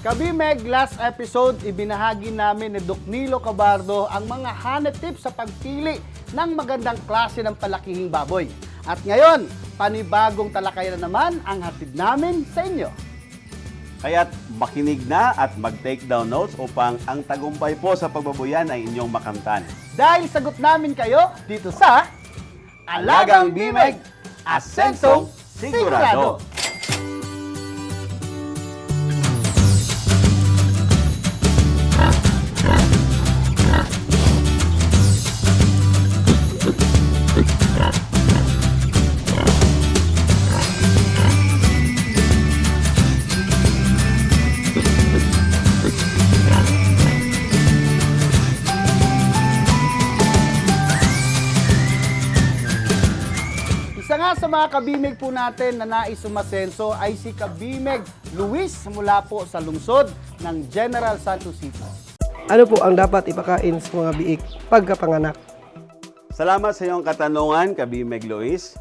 Kabimeg, last episode, ibinahagi namin ni Doc Nilo Cabardo ang mga hanep tips sa pagpili ng magandang klase ng palakihing baboy. At ngayon, panibagong talakayan na naman ang hatid namin sa inyo. Kaya't makinig na at mag-take down notes upang ang tagumpay po sa pagbabuyan ay inyong makamtan. Dahil sagot namin kayo dito sa Alagang Bimeg, Asensong Sigurado. Isa nga sa mga kabimeg po natin na nais umasenso ay si Kabimeg Luis mula po sa lungsod ng General Santos City. Ano po ang dapat ipakain sa mga biik pagkapanganak? Salamat sa iyong katanungan, Kabimeg Luis.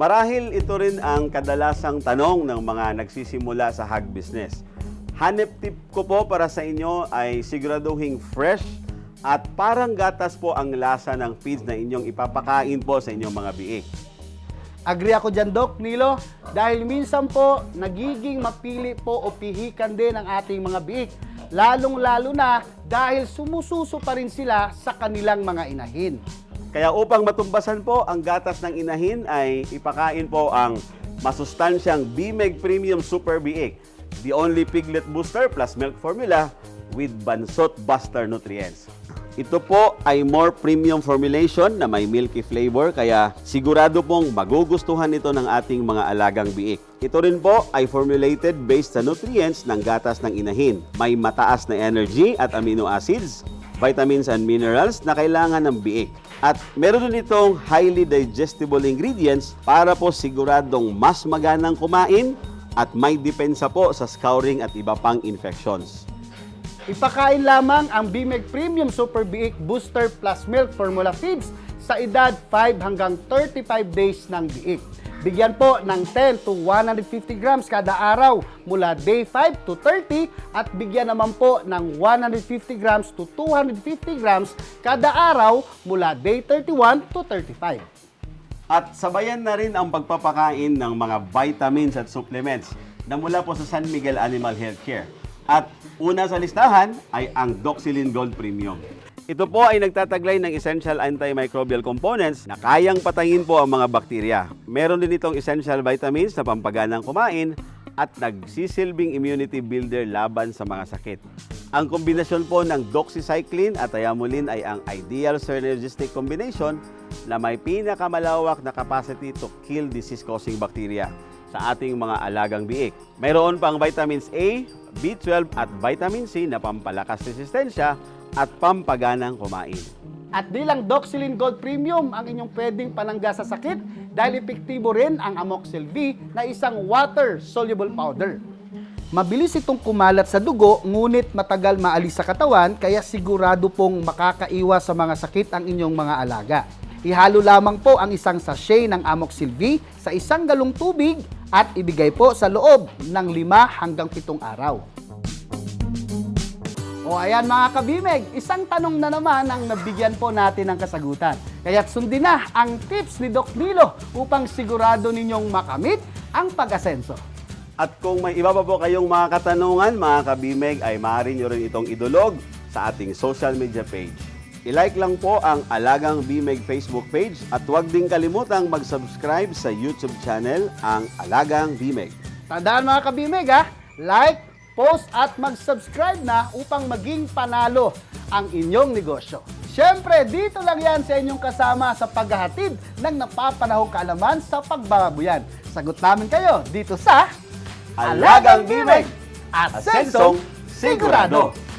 Marahil ito rin ang kadalasang tanong ng mga nagsisimula sa hog business. Hanep tip ko po para sa inyo ay siguraduhing fresh at parang gatas po ang lasa ng feeds na inyong ipapakain po sa inyong mga biik. Agree ako dyan, Doc Nilo, dahil minsan po nagiging mapili po o pihikan din ang ating mga biik. Lalong-lalo na dahil sumususo pa rin sila sa kanilang mga inahin. Kaya upang matumbasan po ang gatas ng inahin ay ipakain po ang masustansyang Bimeg Premium Super Biik, the only piglet booster plus milk formula with Bansot Buster nutrients. Ito po ay more premium formulation na may milky flavor kaya sigurado pong magugustuhan ito ng ating mga alagang biik. Ito rin po ay formulated based sa nutrients ng gatas ng inahin. May mataas na energy at amino acids, vitamins and minerals na kailangan ng biik. At meron din itong highly digestible ingredients para po siguradong mas maganang kumain at may depensa po sa scouring at iba pang infections. Ipakain lamang ang Bimeg Premium Super Biik Booster Plus Milk Formula Feeds sa edad 5 hanggang 35 days ng biik. Bigyan po ng 10 to 150 grams kada araw mula day 5 to 30 at bigyan naman po ng 150 grams to 250 grams kada araw mula day 31 to 35. At sabayan na rin ang pagpapakain ng mga vitamins at supplements na mula po sa San Miguel Animal Healthcare. At una sa listahan ay ang Doxylin Gold Premium. Ito po ay nagtataglay ng essential antimicrobial components na kayang patayin po ang mga bakterya. Meron din itong essential vitamins na pampaganang kumain at nagsisilbing immunity builder laban sa mga sakit. Ang kombinasyon po ng doxycycline at thiamulin ay ang ideal synergistic combination na may pinakamalawak na capacity to kill disease-causing bacteria sa ating mga alagang biik. Mayroon pang vitamins A, B12 at vitamin C na pampalakas resistensya at pampaganang kumain. At di lang Doxylin Gold Premium ang inyong pwedeng panangga sa sakit dahil epektibo rin ang Amoxil V na isang water-soluble powder. Mabilis itong kumalat sa dugo ngunit matagal maalis sa katawan kaya sigurado pong makakaiwas sa mga sakit ang inyong mga alaga. Ihalo lamang po ang isang sachet ng Amoxil V sa isang galong tubig at ibigay po sa loob ng 5 hanggang 7 araw. O ayan mga kabimeg, isang tanong na naman ang nabigyan po natin ng kasagutan. Kaya't sundin na ang tips ni Doc Nilo upang sigurado ninyong makamit ang pag-asenso. At kung may iba pa po kayong mga katanungan, mga kabimeg, ay maaari nyo rin itong idulog sa ating social media page. I-like lang po ang Alagang Bimeg Facebook page at huwag din kalimutang mag-subscribe sa YouTube channel ang Alagang Bimeg. Tandaan mga kabimeg ha, like, post at mag-subscribe na upang maging panalo ang inyong negosyo. Siyempre, dito lang yan sa inyong kasama sa paghahatid ng napapanahong kaalaman sa pagbababuyan. Sagot namin kayo dito sa Alagang Bimeg, Asensong Sigurado!